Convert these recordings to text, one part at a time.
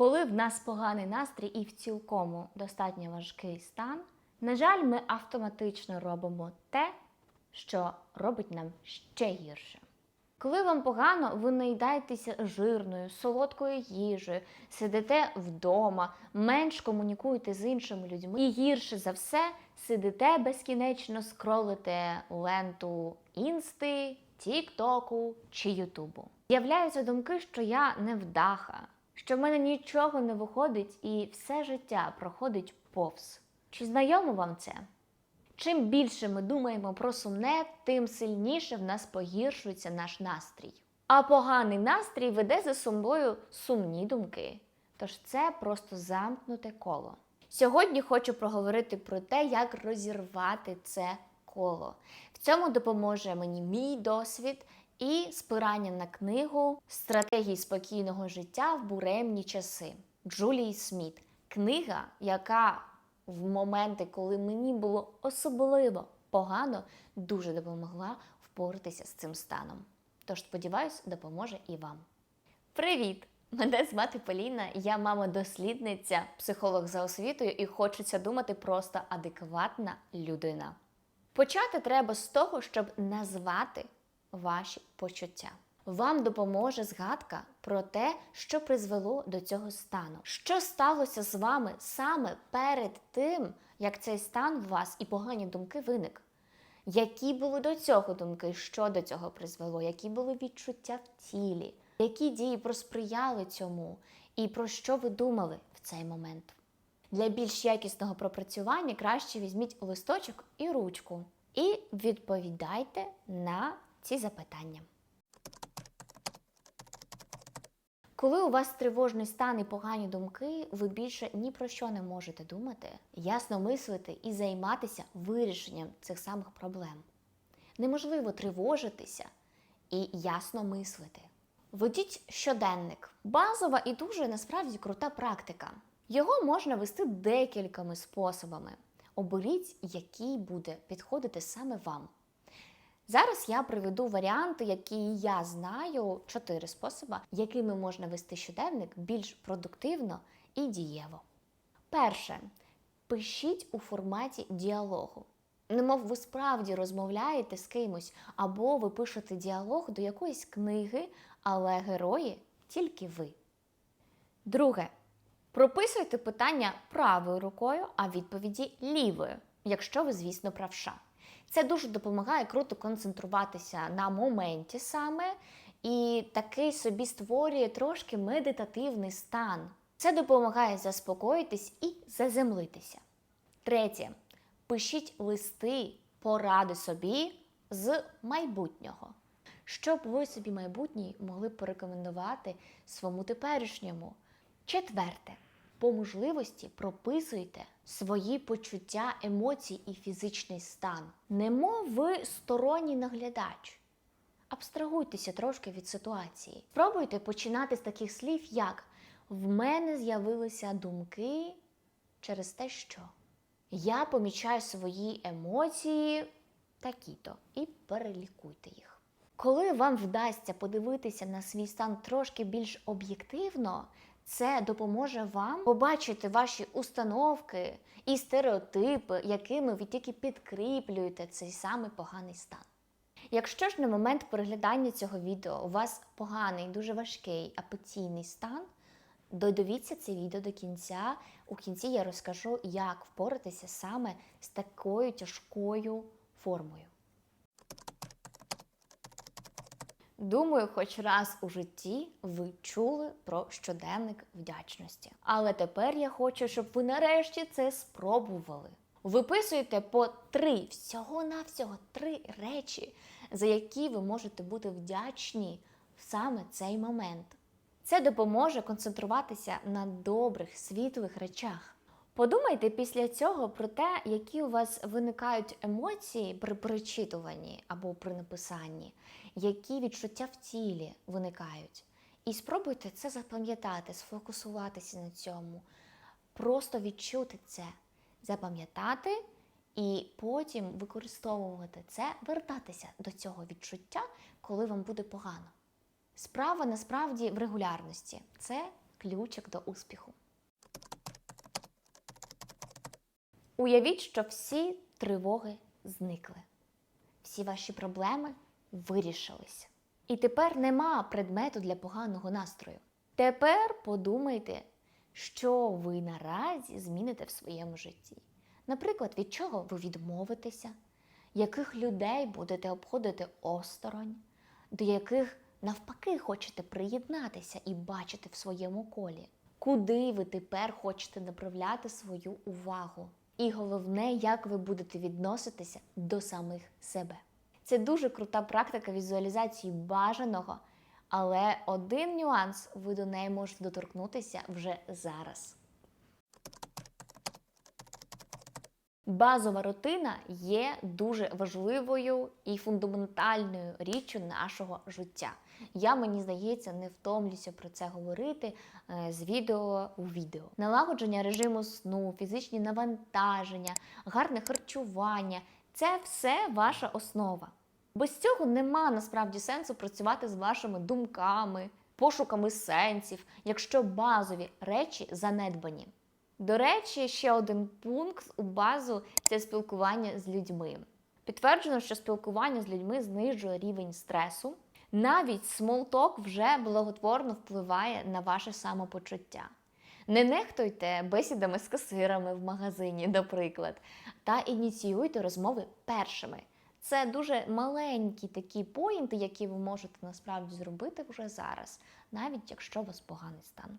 Коли в нас поганий настрій і в цілкому достатньо важкий стан, на жаль, ми автоматично робимо те, що робить нам ще гірше. Коли вам погано, ви наїдаєтеся жирною, солодкою їжею, сидите вдома, менш комунікуєте з іншими людьми і гірше за все сидите безкінечно скролите ленту інсти, тіктоку чи ютубу. З'являються думки, що я невдаха, що в мене нічого не виходить і все життя проходить повз. Чи знайомо вам це? Чим більше ми думаємо про сумне, тим сильніше в нас погіршується наш настрій. А поганий настрій веде за собою сумні думки. Тож це просто замкнуте коло. Сьогодні хочу проговорити про те, як розірвати це коло. В цьому допоможе мені мій досвід і спирання на книгу Стратегії спокійного життя в буремні часи Джулії Сміт. Книга, яка в моменти, коли мені було особливо погано, дуже допомогла впоратися з цим станом. Тож, сподіваюсь, допоможе і вам. Привіт! Мене звати Поліна, я мама-дослідниця, психолог за освітою і хочеться думати просто адекватна людина. Почати треба з того, щоб назвати ваші почуття. Вам допоможе згадка про те, що призвело до цього стану. Що сталося з вами саме перед тим, як цей стан в вас і погані думки виник? Які були до цього думки, що до цього призвело, які були відчуття в тілі, які дії просприяли цьому, і про що ви думали в цей момент? Для більш якісного пропрацювання краще візьміть листочок і ручку і відповідайте на ці запитання. Коли у вас тривожний стан і погані думки, ви більше ні про що не можете думати, ясно мислити і займатися вирішенням цих самих проблем. Неможливо тривожитися і ясно мислити. Ведіть щоденник. Базова і дуже насправді крута практика. Його можна вести декількома способами. Оберіть, який буде підходити саме вам. Зараз я приведу варіанти, які я знаю, чотири способи, якими можна вести щоденник більш продуктивно і дієво. Перше, пишіть у форматі діалогу. Немов ви справді розмовляєте з кимось, або ви пишете діалог до якоїсь книги, але герої тільки ви. Друге, прописуйте питання правою рукою, а відповіді лівою, якщо ви, звісно, правша. Це дуже допомагає круто концентруватися на моменті саме, і такий собі створює трошки медитативний стан. Це допомагає заспокоїтись і заземлитися. Третє. Пишіть листи, поради собі з майбутнього, щоб ви собі майбутнє могли порекомендувати своєму теперішньому. Четверте. По можливості прописуйте свої почуття, емоції і фізичний стан. Немов ви сторонній наглядач. Абстрагуйтеся трошки від ситуації. Спробуйте починати з таких слів, як в мене з'явилися думки через те, що я помічаю свої емоції такі-то і перелікуйте їх. Коли вам вдасться подивитися на свій стан трошки більш об'єктивно, це допоможе вам побачити ваші установки і стереотипи, якими ви тільки підкріплюєте цей самий поганий стан. Якщо ж на момент переглядання цього відео у вас поганий, дуже важкий апетійний стан, додивіться це відео до кінця. У кінці я розкажу, як впоратися саме з такою тяжкою формою. Думаю, хоч раз у житті ви чули про щоденник вдячності. Але тепер я хочу, щоб ви нарешті це спробували. Виписуйте по три, всього-навсього три речі, за які ви можете бути вдячні в саме цей момент. Це допоможе концентруватися на добрих, світлих речах. Подумайте після цього про те, які у вас виникають емоції при перечитуванні або при написанні, які відчуття в тілі виникають. І спробуйте це запам'ятати, сфокусуватися на цьому, просто відчути це, запам'ятати і потім використовувати це, вертатися до цього відчуття, коли вам буде погано. Справа насправді в регулярності це ключик до успіху. Уявіть, що всі тривоги зникли. Всі ваші проблеми вирішилися. І тепер нема предмету для поганого настрою. Тепер подумайте, що ви наразі зміните в своєму житті. Наприклад, від чого ви відмовитеся, яких людей будете обходити осторонь, до яких навпаки хочете приєднатися і бачити в своєму колі, куди ви тепер хочете направляти свою увагу. І головне, як ви будете відноситися до самих себе. Це дуже крута практика візуалізації бажаного, але один нюанс ви до неї можете доторкнутися вже зараз. Базова рутина є дуже важливою і фундаментальною річчю нашого життя. Я, мені здається, не втомлюся про це говорити е, з відео у відео. Налагодження режиму сну, фізичні навантаження, гарне харчування це все ваша основа. Без цього нема насправді сенсу працювати з вашими думками, пошуками сенсів, якщо базові речі занедбані. До речі, ще один пункт у базу це спілкування з людьми. Підтверджено, що спілкування з людьми знижує рівень стресу. Навіть смолток вже благотворно впливає на ваше самопочуття. Не нехтуйте бесідами з касирами в магазині, наприклад, та ініціюйте розмови першими. Це дуже маленькі такі поінти, які ви можете насправді зробити вже зараз, навіть якщо у вас поганий стан.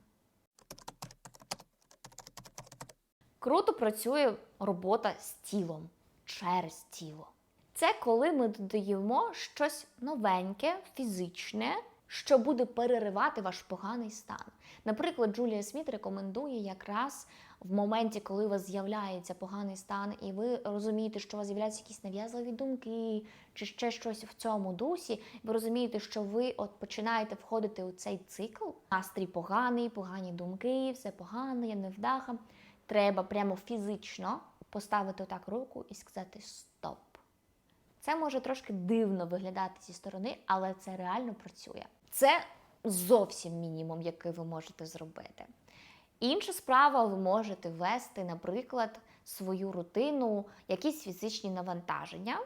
Круто працює робота з тілом через тіло. Це коли ми додаємо щось новеньке, фізичне, що буде переривати ваш поганий стан. Наприклад, Джулія Сміт рекомендує якраз в моменті, коли у вас з'являється поганий стан, і ви розумієте, що у вас з'являються якісь нав'язливі думки, чи ще щось в цьому дусі, ви розумієте, що ви от починаєте входити у цей цикл. Настрій поганий, погані думки, все погано, я невдаха. Треба прямо фізично поставити отак руку і сказати. Це може трошки дивно виглядати зі сторони, але це реально працює. Це зовсім мінімум, який ви можете зробити. Інша справа, ви можете ввести, наприклад, свою рутину, якісь фізичні навантаження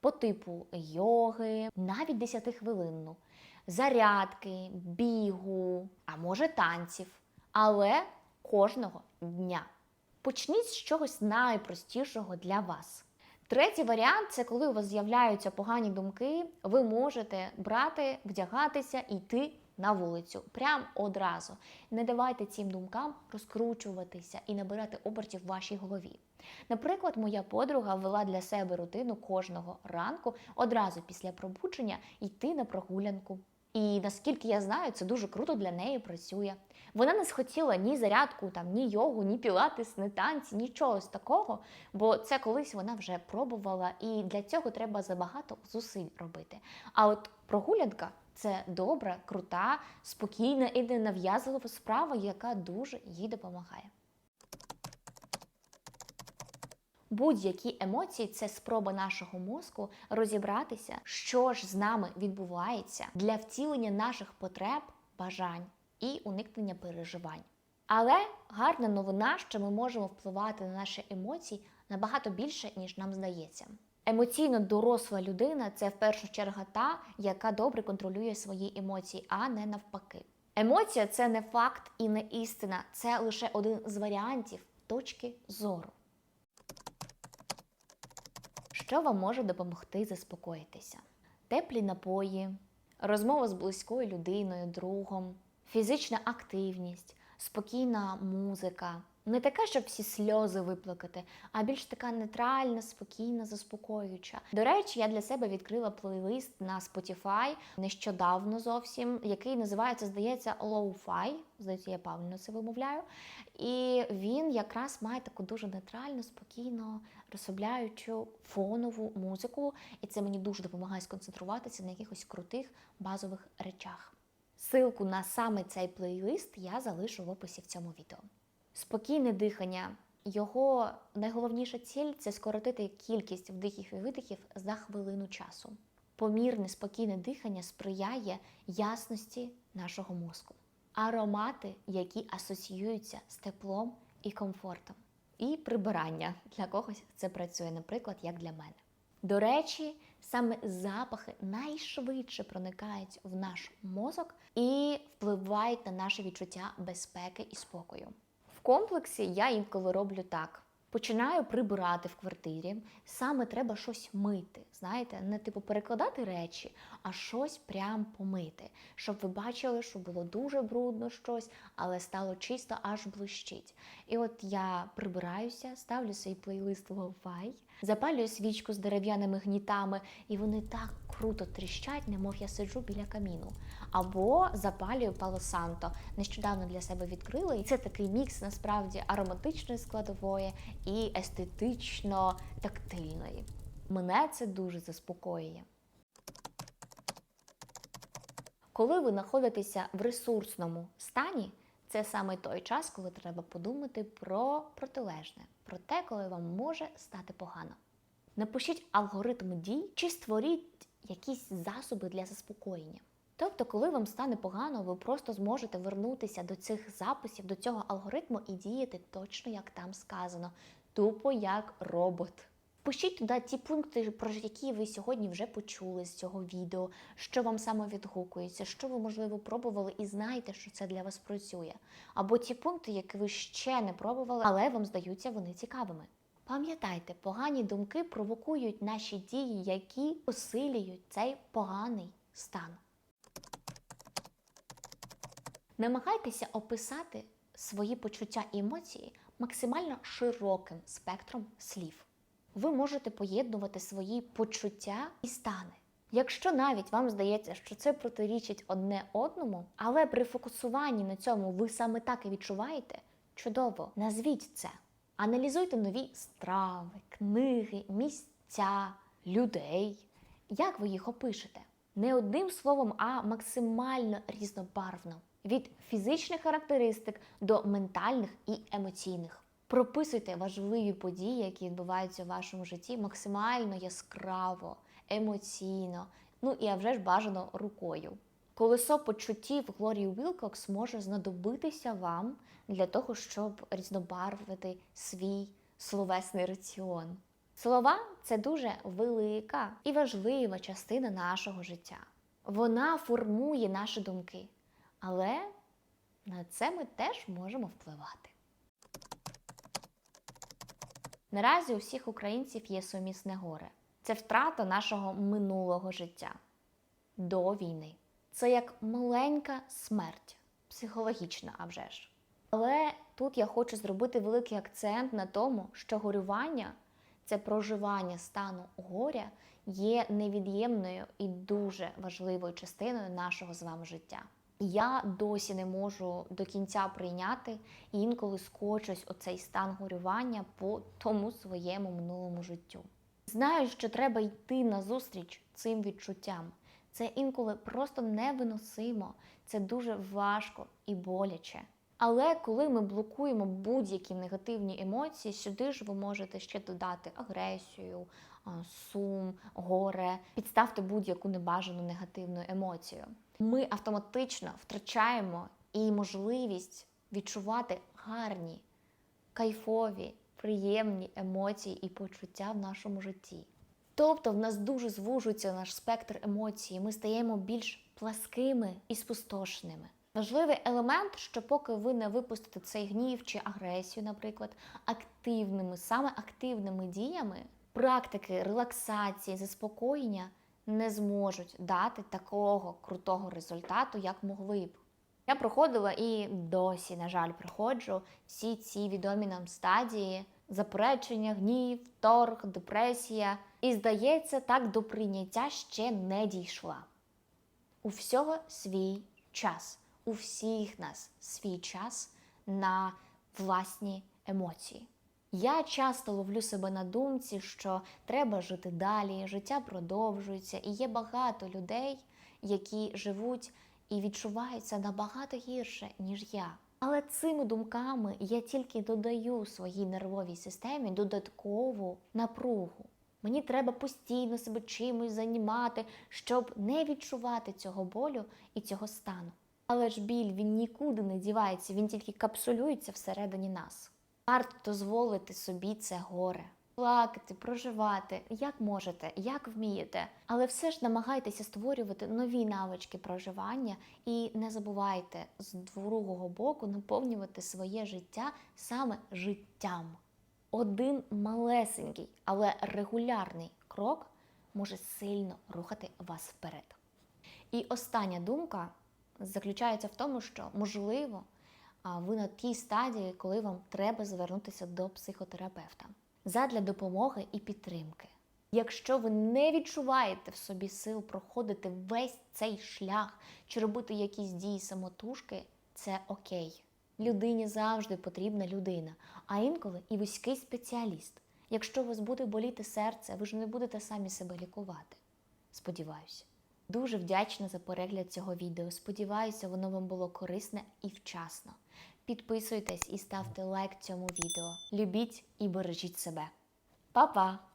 по типу йоги, навіть 10-хвилинну, зарядки, бігу, а може танців, але кожного дня. Почніть з чогось найпростішого для вас. Третій варіант це коли у вас з'являються погані думки, ви можете брати, вдягатися і йти на вулицю прямо одразу. Не давайте цим думкам розкручуватися і набирати обертів в вашій голові. Наприклад, моя подруга ввела для себе рутину кожного ранку одразу після пробудження йти на прогулянку. І наскільки я знаю, це дуже круто для неї працює. Вона не схотіла ні зарядку, там, ні йогу, ні пілатес, ні танці, нічого з такого, бо це колись вона вже пробувала, і для цього треба забагато зусиль робити. А от прогулянка це добра, крута, спокійна і ненав'язлива справа, яка дуже їй допомагає. Будь-які емоції це спроба нашого мозку розібратися, що ж з нами відбувається для втілення наших потреб, бажань і уникнення переживань. Але гарна новина, що ми можемо впливати на наші емоції набагато більше, ніж нам здається. Емоційно доросла людина це в першу чергу та, яка добре контролює свої емоції, а не навпаки. Емоція це не факт і не істина, це лише один з варіантів точки зору. Що вам може допомогти заспокоїтися? Теплі напої, розмова з близькою людиною, другом, фізична активність, спокійна музика. Не така, щоб всі сльози виплакати, а більш така нейтральна, спокійна, заспокоююча. До речі, я для себе відкрила плейлист на Spotify нещодавно зовсім, який називається, здається, Low-Fi. Здається, я правильно це вимовляю. І він якраз має таку дуже нейтральну, спокійну, розслабляючу фонову музику. І це мені дуже допомагає сконцентруватися на якихось крутих базових речах. Силку на саме цей плейлист я залишу в описі в цьому відео. Спокійне дихання. Його найголовніша ціль це скоротити кількість вдихів і видихів за хвилину часу. Помірне спокійне дихання сприяє ясності нашого мозку. аромати, які асоціюються з теплом і комфортом. І прибирання для когось це працює, наприклад, як для мене. До речі, саме запахи найшвидше проникають в наш мозок і впливають на наше відчуття безпеки і спокою. Комплексі я інколи роблю так. Починаю прибирати в квартирі, саме треба щось мити. Знаєте, не типу перекладати речі, а щось прям помити, щоб ви бачили, що було дуже брудно щось, але стало чисто аж блищить. І от я прибираюся, ставлю свій плейлист Lo-Fi, запалюю свічку з дерев'яними гнітами, і вони так круто тріщать, немов я сиджу біля каміну. Або запалюю Santo. Нещодавно для себе відкрила, і це такий мікс насправді ароматичної складової і естетично тактильної. Мене це дуже заспокоює. Коли ви знаходитеся в ресурсному стані, це саме той час, коли треба подумати про протилежне, про те, коли вам може стати погано. Напишіть алгоритм дій чи створіть якісь засоби для заспокоєння. Тобто, коли вам стане погано, ви просто зможете вернутися до цих записів, до цього алгоритму і діяти точно як там сказано, тупо як робот. Пишіть туди ті пункти, про які ви сьогодні вже почули з цього відео, що вам саме відгукується, що ви, можливо, пробували і знаєте, що це для вас працює. Або ті пункти, які ви ще не пробували, але вам здаються вони цікавими. Пам'ятайте, погані думки провокують наші дії, які посилюють цей поганий стан. Намагайтеся описати свої почуття і емоції максимально широким спектром слів. Ви можете поєднувати свої почуття і стани. Якщо навіть вам здається, що це протирічить одне одному, але при фокусуванні на цьому ви саме так і відчуваєте, чудово, назвіть це. Аналізуйте нові страви, книги, місця, людей. Як ви їх опишете? Не одним словом, а максимально різнобарвно. Від фізичних характеристик до ментальних і емоційних. Прописуйте важливі події, які відбуваються у вашому житті, максимально яскраво, емоційно, ну і а вже ж бажано рукою. Колесо почуттів Глорії Вілкокс може знадобитися вам для того, щоб різнобарвити свій словесний раціон. Слова це дуже велика і важлива частина нашого життя. Вона формує наші думки, але на це ми теж можемо впливати. Наразі у всіх українців є сумісне горе. Це втрата нашого минулого життя до війни. Це як маленька смерть, психологічна, а вже ж. Але тут я хочу зробити великий акцент на тому, що горювання це проживання стану горя є невід'ємною і дуже важливою частиною нашого з вами життя. Я досі не можу до кінця прийняти і інколи скочусь у цей стан горювання по тому своєму минулому життю. Знаю, що треба йти назустріч цим відчуттям. Це інколи просто невиносимо, це дуже важко і боляче. Але коли ми блокуємо будь-які негативні емоції, сюди ж ви можете ще додати агресію, сум, горе, підставте будь-яку небажану негативну емоцію. Ми автоматично втрачаємо і можливість відчувати гарні, кайфові, приємні емоції і почуття в нашому житті. Тобто в нас дуже звужується наш спектр емоцій, ми стаємо більш пласкими і спустошеними. Важливий елемент, що поки ви не випустите цей гнів чи агресію, наприклад, активними, саме активними діями, практики релаксації, заспокоєння не зможуть дати такого крутого результату, як могли б. Я проходила і досі, на жаль, проходжу всі ці відомі нам стадії заперечення, гнів, торг, депресія. І, здається, так до прийняття ще не дійшла. У всього свій час, у всіх нас свій час на власні емоції. Я часто ловлю себе на думці, що треба жити далі, життя продовжується, і є багато людей, які живуть і відчуваються набагато гірше, ніж я. Але цими думками я тільки додаю своїй нервовій системі додаткову напругу. Мені треба постійно себе чимось займати, щоб не відчувати цього болю і цього стану. Але ж біль він нікуди не дівається, він тільки капсулюється всередині нас. Варто дозволити собі це горе. Плакати, проживати, як можете, як вмієте, але все ж намагайтеся створювати нові навички проживання і не забувайте з другого боку наповнювати своє життя саме життям. Один малесенький, але регулярний крок може сильно рухати вас вперед. І остання думка заключається в тому, що можливо ви на тій стадії, коли вам треба звернутися до психотерапевта задля допомоги і підтримки. Якщо ви не відчуваєте в собі сил проходити весь цей шлях чи робити якісь дії самотужки, це окей. Людині завжди потрібна людина, а інколи і вузький спеціаліст. Якщо у вас буде боліти серце, ви ж не будете самі себе лікувати. Сподіваюся. Дуже вдячна за перегляд цього відео. Сподіваюся, воно вам було корисне і вчасно. Підписуйтесь і ставте лайк цьому відео. Любіть і бережіть себе. Па-па!